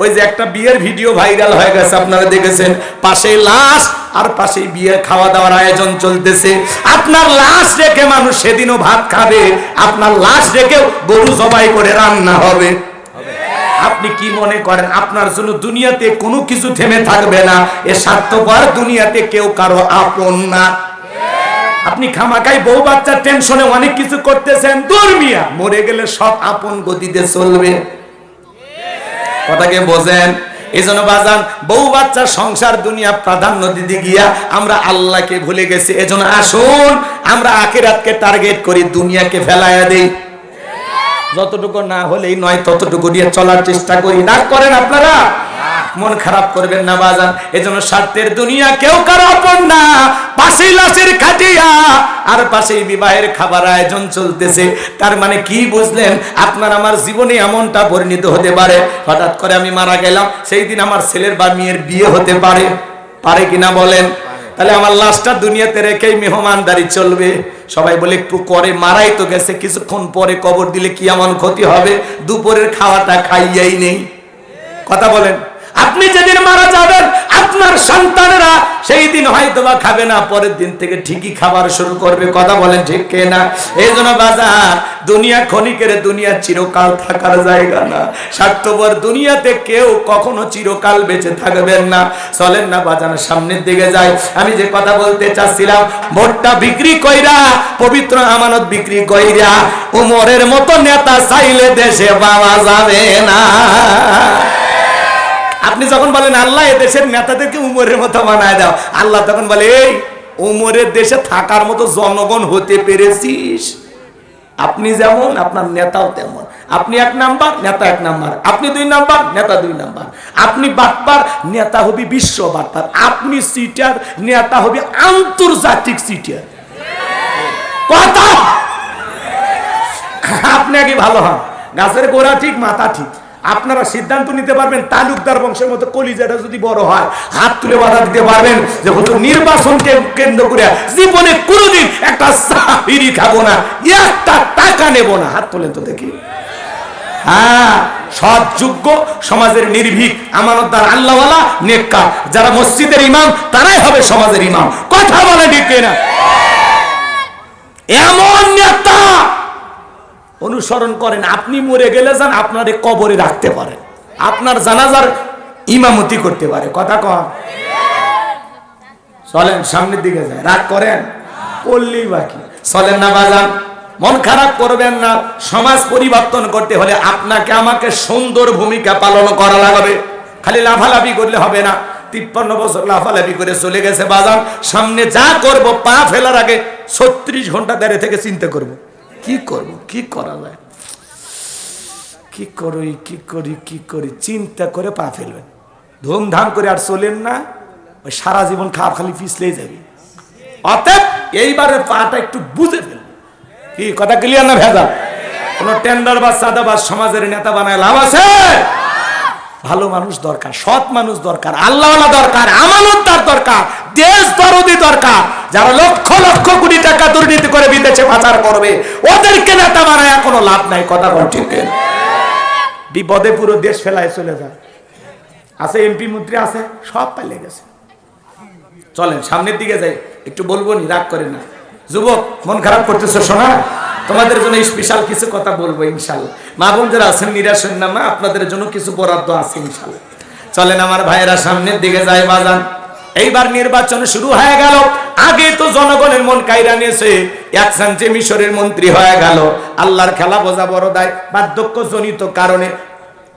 ওই যে একটা বিয়ের ভিডিও ভাইরাল হয়ে গেছে, আপনারা দেখেছেন। পাশে লাশ আর পাশে বিয়ে খাওয়া দাওয়ার আয়োজন চলতেছে। আপনার লাশ রেখে মানুষ সেদিনও ভাত খাবে, আপনার লাশ রেখেও গরু জবাই করে রান্না হবে। আপনি কি মনে করেন, আপনার জন্য দুনিয়াতে কোনো কিছু থেমে থাকবে না, এ স্বার্থপর দুনিয়াতে কেউ কারও আপন না। আপনি খামাকাই বউ বাচ্চার টেনশনে অনেক কিছু করতেছেন দুর্মিয়া মরে গেলে সব আপন গতিতে চলবে। কথাকে বোঝেন? এই জন্য বাজান, বউ বাচ্চার সংসার দুনিয়া প্রাধান্য দিতে গিয়া আমরা আল্লাহকে ভুলে গেছি। এজন্য আসুন, আমরা আখিরাতকে টার্গেট করি, দুনিয়াকে ফেলাইয়া দেই। যতটুকু না হলেই নয়, ততটুকু দিয়ে চলার চেষ্টা করি। না করেন আপনারা? মন খারাপ করবেন না, বাজান। এজন্য স্বার্থের দুনিয়া কেউ আপন না। পাশে লাশের খাটিয়া, আর পাশেই বিবাহের খাবার আয়োজন চলতেছে। তার মানে কি বুঝলেন? আপনার আমার জীবনে এমনটা পরিণত হতে পারে। হঠাৎ করে আমি মারা গেলাম, সেই দিন আমার ছেলের বা মেয়ের বিয়ে হতে পারে। পারে কিনা বলেন? তাহলে আমার লাশটা দুনিয়াতে রেখেই মেহমানদারি চলবে। সবাই বলে, একটু করে মারাই তো গেছে। কিছুক্ষণ পরে কবর দিলে কি এমন ক্ষতি হবে? দুপুরের খাওয়াটা খাইয়াই নেই। কথা বলেন। আপনি যেদিন মারা যাবেন, আপনার সন্তানেরা সেই দিন হয়তো বা খাবে না, পরের দিন থেকে ঠিকই খাবার শুরু করবে। কথা বলেন ঠিক কে না? এই জন্য বাজার, দুনিয়া ক্ষণিকের দুনিয়া চিরকাল থাকার জায়গা না। স্বার্থপর দুনিয়াতে কেউ কখনো চিরকাল বেঁচে থাকবেন না। চলেন না বাজার, সামনের দিকে যায় আমি যে কথা বলতে চাচ্ছিলাম, ভোটটা বিক্রি কইরা, পবিত্র আমানত বিক্রি কইরা, উমরের মতো নেতা চাইলে দেশে পাওয়া যাবে না। আপনি যখন বলেন, আল্লাহ, এ দেশের নেতাদেরকে উমরের মতো বানায় দাও। আল্লাহ তখন বলে, এই, উমরের দেশে থাকার মতো জনগণ হতে পেরেছিস? আপনি যেমন, আপনার নেতাও তেমন। আপনি এক নাম্বার, নেতা এক নাম্বার। আপনি দুই নাম্বার, নেতা দুই নাম্বার। আপনি বাটপার, নেতা হবি বিশ্ব বাটপার। আপনি সিটার, নেতা হবি আন্তর্জাতিক সিটার। কথা? আপনি আগে ভালো হন। গাছের গোড়া ঠিক, মাথা ঠিক। আপনারা সিদ্ধান্ত নিতে পারবেন, তালুকদার বংশের মতো কলিজাটা যদি বড় হয়, হাত তুলে বাধা দিতে পারবেন যে হতো নির্বাচনকে কেন্দ্র করে জীবনে কোনোদিন একটা চাকরি খাব না, একটা টাকা নেব না। হাত তোলেন তো দেখি। হ্যাঁ সৎ, যোগ্য, সমাজের নির্ভীক আল্লাহওয়ালা যারা মসজিদের ইমাম, তারাই হবে সমাজের ইমাম। কথা বলে ঠিক না এমন নেতা অনুসরণ করেন। আপনি মরে গেলে যান, আপনারে কবরে রাখতে পারেন। আপনার জানাজার ইমামতি করতে পারে। কথা কম চলেন, সামনের দিকে যায় রাগ করেন? করলেই বাকি চলেন না বাজান। মন খারাপ করবেন না। সমাজ পরিবর্তন করতে হলে আপনাকে আমাকে সুন্দর ভূমিকা পালন করা লাগবে। খালি লাফালাফি করলে হবে না। তিপ্পান্ন বছর লাফালাফি করে চলে গেছে বাজান। সামনে যা করব, পা ফেলার আগে ছত্রিশ ঘণ্টা দাঁড়িয়ে থেকে চিন্তা করব। কি করব? কি করা যায়? কি করি কি করি কি করি? চিন্তা করে পা ফেলবেন। ধুমধাম করে আর চলেন না। ওই সারা জীবন খাওয়া খালি পিছলেই যাবে। অতএব এইবারে পাটা একটু বুঝে ফেলবে কি, কথা ক্লিয়ার না ভেজা কোন টেন্ডার বা সাদা বা সমাজের নেতা বানায় লাভ আছে? ভালো মানুষ দরকার, সৎ মানুষ দরকার আল্লাহ দরকার, আমানতদার দরকার, দেশ দরদি দরকার, যারা লক্ষ লক্ষ কোটি টাকা দুর্নীতি করে বিদেশে পাচার করবে, ওদেরকে নেতা বানায় কোনো লাভ নাই, কথা বল ঠিক বিপদে পুরো দেশ ফেলায় চলে যায়। আছে এমপি মন্ত্রী আছে, সব পাইলে গেছে। চলেন, সামনের দিকে যাই, একটু বলব নি, রাগ করে না। যুবক, মন খারাপ করতেছো, শোনা? তোমাদের জন্য স্পেশাল কিছু কথা বলব ইনশাল্লাহ মা বোন যারা আছেন নিরাশন না মা, আপনাদের জন্য কিছু বরাদ্দ আছে ইনশাল্লাহ চলেন আমার ভাইয়েরা সামনের দিকে যায় বাজান। এইবার নির্বাচন শুরু হয়ে গেল। আগে তো জনগণের মন কাইরা নিয়েছে, এক সাঞ্চে মিশরের মন্ত্রী হয়ে গেল। আল্লাহর খেলা বোঝা বড় দায় বার্ধক্য জনিত কারণে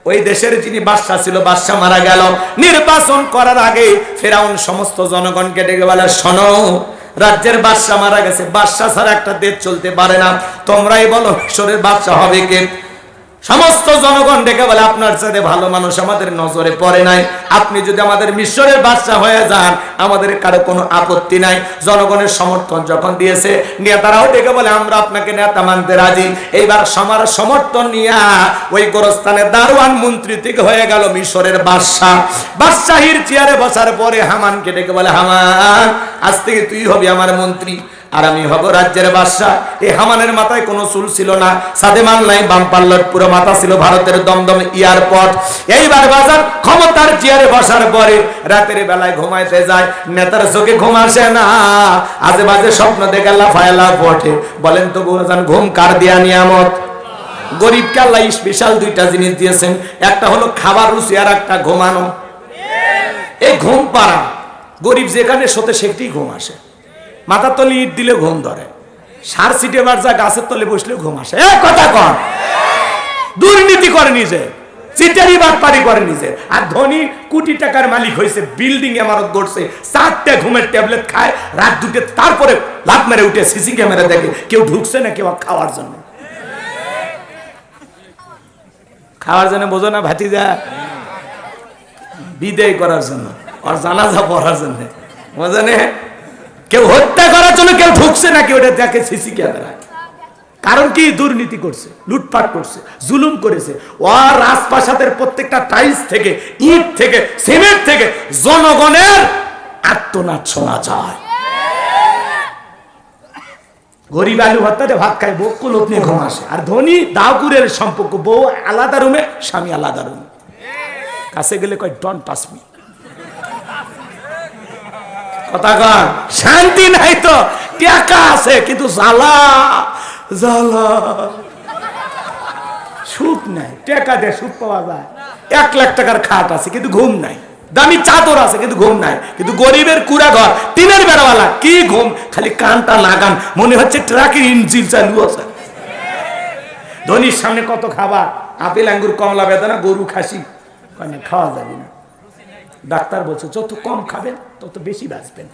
ওই দেশের যিনি বাদশাহ ছিল, বাদশাহ মারা গেল। নির্বাচন করার আগে ফেরাউন সমস্ত জনগণকে ডেকে বলে, শোনো রাজ্যের বাদশাহ মারা গেছে। বাদশাহ ছাড়া একটা দেশ চলতে পারে না। তোমরাই বলো মিশরের বাদশাহ হবে কে? সমস্ত জনগণ ডেকে বলে, আপনার সাথে ভালো মানুষ আমাদের নজরে পড়ে নাই। আপনি যদি আমাদের মিশরের বাদশা হয়ে যান, আমাদের কারও কোনো আপত্তি নাই। জনগণের সমর্থন যখন দিয়েছে, নেতারাও ডেকে বলে, আমরা আপনাকে নেতা মানতে রাজি। এইবার সমার সমর্থন নিয়ে ওই গোরস্থানের দারোয়ান মন্ত্রী থেকে হয়ে গেল মিশরের বাদশাহ। বাদশাহীর চেয়ারে বসার পরে হামানকে ডেকে বলে, হামান, আজ থেকে তুই হবি আমার মন্ত্রী। আর আমি হব রাজ্যের বাদশাহ। এই হামানের মাথায় কোনো চুল ছিল না। সাদে মাল নাই, বাম পাল্লার পুরো মাথা ছিল ভারতের দমদম এয়ারপোর্ট। এইবার বাজার ক্ষমতার চেয়ারে বসার পরে রাতের বেলায় ঘুমাইতে যায়। নেতার চোখে ঘুম আসে না। আজে বাজে স্বপ্ন দেখে লাফায় লাফ ওঠে বলেন তো বুঝান ঘুম কার দিয়া নিয়ামত? গরিবকে আল্লাহ স্পেশাল দুইটা জিনিস দিয়েছেন। একটা হলো খাবার রুচি, আর একটা ঘুমানো। এই ঘুম পাড়া। গরিব যেখানে শোতে সেটি ঘুম আসে। মাথার তলে ইট দিলে ঘুম ধরে। সার সিটে যা গাছের তলে বসলে ঘুম আসে। এ কথা কর। দুর্নীতি করে নিজে চিটারি করে নিজে। আর ধনী কোটি টাকার মালিক হয়েছে বিল্ডিং এমারত গড়ছে ঘুমের ট্যাবলেট খায়, রাত দুটে তারপরে লাভ মেরে উঠে সিসি ক্যামেরা দেখে কেউ ঢুকছে না, কেউ খাওয়ার জন্য। খাওয়ার জন্য বোঝো না ভাতিজা? বিদায় করার জন্য আর জানাজা পড়ার জন্য। বোঝেনে কেউ হত্যা করার কেউ ঢুকছে না কেউ দেখে সিসি ক্যামেরায় কারণ কি? দুর্নীতি করছে, লুটপাট করছে, জুলুম করেছে। ও রাজপ্রাসাদের প্রত্যেকটা টাইলস থেকে, ইট থেকে, সিমেন্ট থেকে জনগণের আত্মনাদ শোনা যায়। গরিব আলু ভর্তাতে ভাত খায়, বউ কুলত নিয়ে ঘুম আসে। আর ধনী দাউকুরের সম্পর্ক, বউ আলাদা রুমে, স্বামী আলাদা রুমে। কাছে গেলে কয় ডন টাচ কথা কন শান্তি নাই তো, টাকা আছে, কিন্তু জ্বালা জ্বালা। সুখ নাই, টাকা দিয়ে সুখ পাওয়া যায়। এক লাখ টাকার খাট আছে, কিন্তু ঘুম নাই। দামি চাদর আছে, কিন্তু ঘুম নাই। কিন্তু গরিবের কুড়া ঘর টিনের বেড়াওয়ালা কি ঘুম? খালি কানটা লাগান, মনে হচ্ছে ট্রাকের ইঞ্জিন চালু আছে। ধনির সামনে কত খাবার? আপেল, আঙ্গুর, কমলা, বেদনা, গরু, খাসি। খাওয়া যাবে না। ডাক্তার বলছে, যত কম খাবেন তত বেশি বাঁচবেন।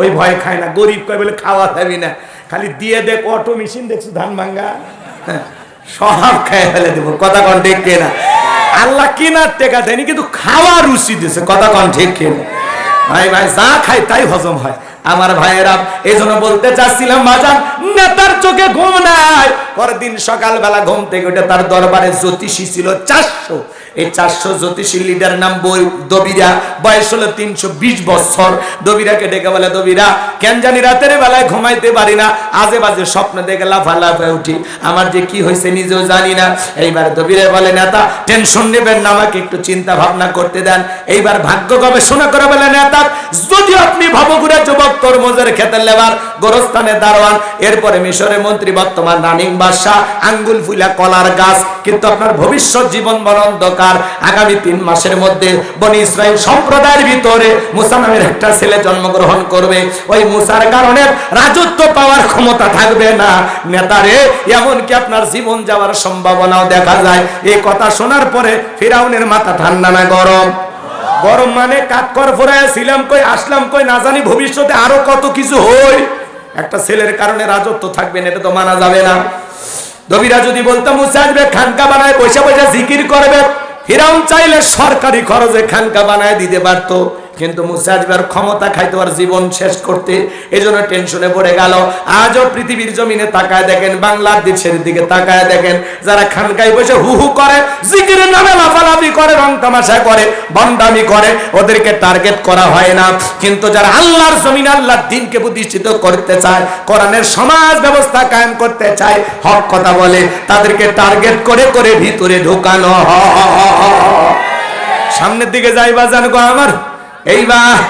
ওই ভয় খায় না গরিব কয় বলে খাওয়া যাবি না। খালি দিয়ে দেখ অটো মেশিন দেখছ ধান ভাঙ্গা? হ্যাঁ, সব খাই ফেলে দেবো কথা কন ঠিক না আল্লাহ কেনার টেকা দেয়নি কিন্তু খাওয়া রুচি দিয়েছে কথা কন ঠিক কিনা? ভাই ভাই যা খাই তাই হজম হয়। আমার ভাইয়েরা এই জন্য বলতে চাচ্ছিলাম বাজান নেতার চোখে ঘুম নাই। পরের দিন সকালবেলা ঘুম থেকে উঠে তার দরবারে জ্যোতিষী ছিল চারশো। এই চারশো জ্যোতিষী লিডার নাম বই দবিরা। বয়স হলো তিনশো বিশ বছর। দবিরাকে ডেকে বলে, দবিরা, কেন জানি রাতের বেলায় ঘুমাইতে পারি না। আজে বাজে স্বপ্ন দেখে লাফা লাফে উঠি। আমার যে কি হয়েছে নিজেও জানি না। এইবার দবিরে বলে, নেতা টেনশন নেবেন না, আমাকে একটু চিন্তা ভাবনা করতে দেন। এইবার ভাগ্য গবেষণা করে বলে, নেতা, যদি আপনি ভবগুড়া যুবক, তরমুজের খেতে লেবার গোরস্থানে দারোয়ান, এরপরে মিশরের মন্ত্রী, বর্তমান রানিং বাদশাহ, আঙ্গুল ফুলা কলার গাছ, কিন্তু আপনার ভবিষ্যৎ জীবন বড় অন্ধকার। আগামী তিন মাসের মধ্যে বনি ইসরায়েল সম্প্রদায়ের ভিতরে মুসা নামের একটা ছেলে জন্মগ্রহণ করবে। ওই মুসার কারণে রাজত্ব পাওয়ার ক্ষমতা থাকবে না। নেতারে, এমনকি আপনার জীবন যাওয়ার সম্ভাবনাও দেখা যায়। এই কথা শোনার পরে ফিরাউনের মাথা ঠান্ডা না গরম? গরম মানে কাঠকর ফোরায় ছিলাম কই, আসলাম কই, না জানি ভবিষ্যতে আরও কত কিছু হই। একটা ছেলের কারণে রাজত্ব থাকবে না, এটা তো মানা যাবে না। দবিরা যদি বলতো, মুসা আসবে খানকা বানায় পয়সা পয়সা জিকির করবে। ফিরাউন চাইলে সরকারি খরচে খানকা বানায় দিতে পারতো। কিন্তু মুসা আসবার ক্ষমতা খাইতে আর জীবন শেষ করতে এজন্য টেনশনে পড়ে গেল। আজও পৃথিবীর জমিনে তাকায় দেখেন, বাংলাদেশের দিকে তাকায় দেখেন, যারা খানকায় বসে হু হু করে জিকিরের নামে লাফালাফি করে, রং তামাশা করে বন্ডামি করে, ওদেরকে টার্গেট করা হয় না। কিন্তু যারা আল্লাহর জমিন, আল্লাহর দিনকে প্রতিষ্ঠিত করতে চায়, কোরআনের সমাজ ব্যবস্থা কায়েম করতে চায়, হক কথা বলে, তাদেরকে টার্গেট করে করে ভিতরে ঢোকানো হয়। সামনের দিকে যাইবা জানগো আমার। এইবার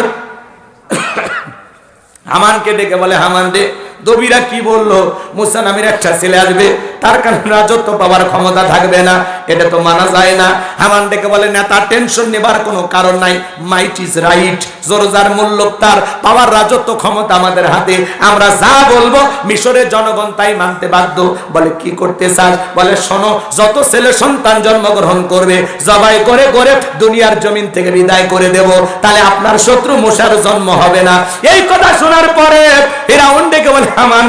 হামানকে ডেকে বলে হামান রে দবিরা কি বলল? মুসা নামের একটা ছেলে আসবে, তার কারণে রাজত্ব পাওয়ার ক্ষমতা থাকবে না। এটা তো মানা যায় না। হামান ডেকে বলে না তার টেনশন নেবার কোনো কারণ নাই। মাইট ইজ রাইট জোরজার মূল্য তার, পাওয়ার রাজত্ব ক্ষমতা আমাদের হাতে। আমরা যা বলব, মিশরের জনগণ তাই মানতে বাধ্য। বলে, কি করতে চাস? বলে, শোনো, যত ছেলে সন্তান জন্মগ্রহণ করবে, জবাই করে করে দুনিয়ার জমিন থেকে বিদায় করে দেব। তাহলে আপনার শত্রু মশার জন্ম হবে না। এই কথা শোনার পরে ফেরাউন ডেকে বলে হামান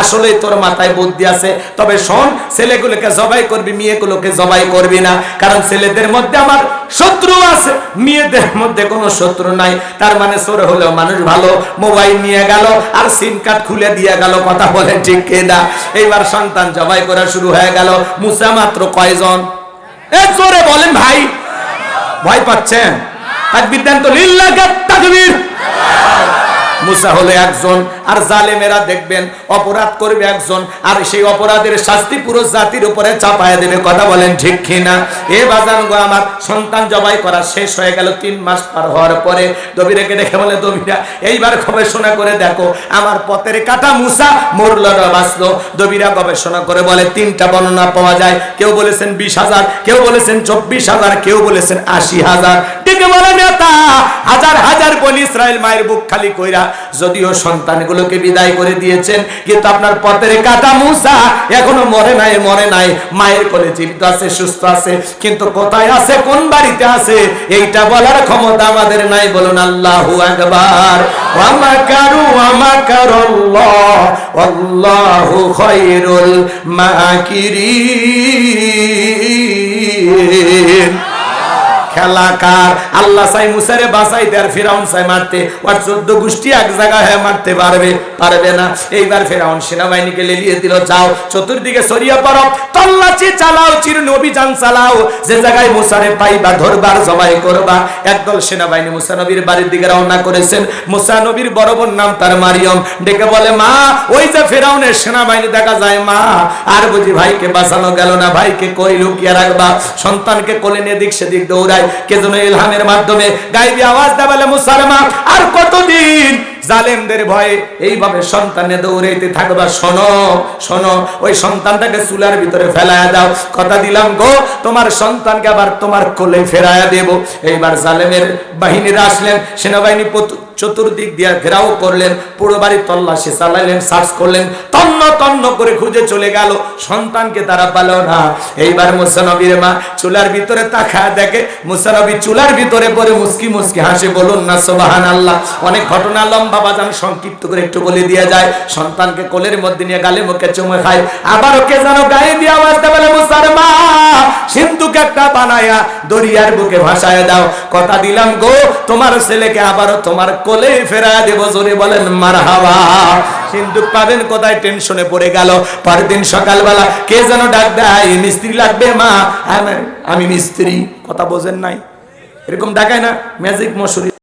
আসলে তোর মাথায় বুদ্ধি আছে। তবে শোন, ছেলেগুলোকে জবাই করবি, মেয়েগুলোকে জবাই করবি না। কারণ ছেলেদের মধ্যে আমার শত্রু আছে, মেয়েদের মধ্যে কোনো শত্রু নাই। তার মানে হলেও মানুষ ভালো, মোবাইল নিয়ে গেল আর সিম কার্ড খুলে দিয়ে গেল, কথা বলেন ঠিক না এইবার সন্তান জবাই করা শুরু হয়ে গেল। মুসা মাত্র কয়জন? এ বলেন ভাই। ভয় পাচ্ছেন? তাকবীর দেন তো, লিল্লাহ তাকবীর। মুসা হলো একজন, আর জালেমেরা দেখবেন অপরাধ করবে একজন, আর সেই অপরাধের শাস্তি পুরো জাতির উপরে চাপায় দেবে, কথা বলেন ঠিক কিনা? এ বাজান গো আমার, সন্তান জবাই করা শেষ হয়ে গেল, তিন মাস পার হওয়ার পরে দবিরাকে দেখে বলে, দবিরা, এইবার গবেষণা করে দেখো, আমার পথের কাটা মুসা মরল না বাঁচলো। দবিরা গবেষণা করে বলে, তিনটা বর্ণনা পাওয়া যায়, কেউ বলেছেন বিশ হাজার, কেউ বলেছেন চব্বিশ হাজার, কেউ বলেছেন আশি হাজার। ডেকে বলে, নেতা, হাজার হাজার বলি ইসরায়েল মায়ের বুক খালি কইরা যদিও সন্তানগুলোকে বিদায় করে দিয়েছেন, কিন্তু আপনার পথের কাটা মুসা এখনও মরে নাই মরে নাই। মায়ের কোলে জীবিত আছে, সুস্থ আছে, কিন্তু কোথায় আছে, কোন বাড়িতে আছে, এইটা বলার ক্ষমতা আমাদের নাই, বলুন আল্লাহু আকবার। ওয়ামাকারু ওয়ামাকারাল্লাহ আল্লাহু খায়রুল মাকিরিন। খেলাকার আল্লাহ সাই মুসারে বাঁচাইতে আর ফেরাউন সাই মারতে। আর চোদ্দ গোষ্ঠী এক জায়গায় হয়ে মারতে পারবে। পারবে না। এইবার ফেরাউন সেনাবাহিনীকে লেলিয়ে দিল, যাও। চতুর্দিকে সরিয়ে পড়ো। তল্লাচি চালাও, চিরুন অভিযান চালাও। যে জায়গায় মুসারে পাইবা, ধরবার, জবাই করবা। একদল সেনাবাহিনী মুসা নবীর বাড়ির দিকে রওনা করেছেন। মুসা নবীর বড় বোন নাম তার মারিয়ম। ডেকে বলে, মা, ওই যে ফেরাউনের সেনাবাহিনী দেখা যায়, মা। আর বুঝি ভাইকে বাঁচানো গেল না? ভাইকে কই লুকিয়ে রাখবা? সন্তানকে কোলে নিয়ে দিক সেদিক দৌড়ায়। কে যেন ইলহামের মাধ্যমে গাইবি আওয়াজ দেবালে মুসালমা আর কতদিন জালেমদের ভয়ে এইভাবে সন্তানে দৌড়াইতে থাকবা? শোনো শোনো, ওই সন্তানটাকে চুলার ভিতরে ফেলায়া দাও। কথা দিলাম গো, তোমার সন্তানকে আবার তোমার কোলে ফেরায়া দেব। এইবার জালেমের বাহিনীরা আসলেন, সেনাবাহিনী চতুর্দিক দিয়ে ঘেরাও করলেন, পুরো বাড়ি তল্লাশি চালাইলেন সার্চ করলেন, তন্ন তন্ন করে খুঁজে চলে গেল। সন্তানকে তারা পেল না। এইবার মুসানবীর মা চুলার ভিতরে তাকা দেখে, মুসানবী চুলার ভিতরে পরে মুসকি মুসকি হাসে, বলুন না সোবাহান আল্লাহ অনেক ঘটনা লম্বা বাজান সংক্ষিপ্ত করে একটু বলে দিয়ে যায়। সন্তানকে কোলের মধ্যে নিয়ে গালে মুখে চুমে খায়। আবার ওকে যেন গায়ে দিয়ে আওয়াজ দেয়, বলে মুসার মা সিন্ধুকে একটা বানায়া, দরিয়ার বুকে ভাসায় দাও। কথা দিলাম গো, তোমার ছেলেকে আবারও তোমার কোলে ফেরা দেব, জোরে বলেন মার হাওয়া কিন্তু পাবেন কোথায়? টেনশনে পড়ে গেল। পরের দিন সকালবেলা কে যেন ডাক দেয়, মিস্ত্রি লাগবে মা? আমি- আমি মিস্ত্রি। কথা বোঝেন নাই। এরকম ডাকায় না। ম্যাজিক মশুরি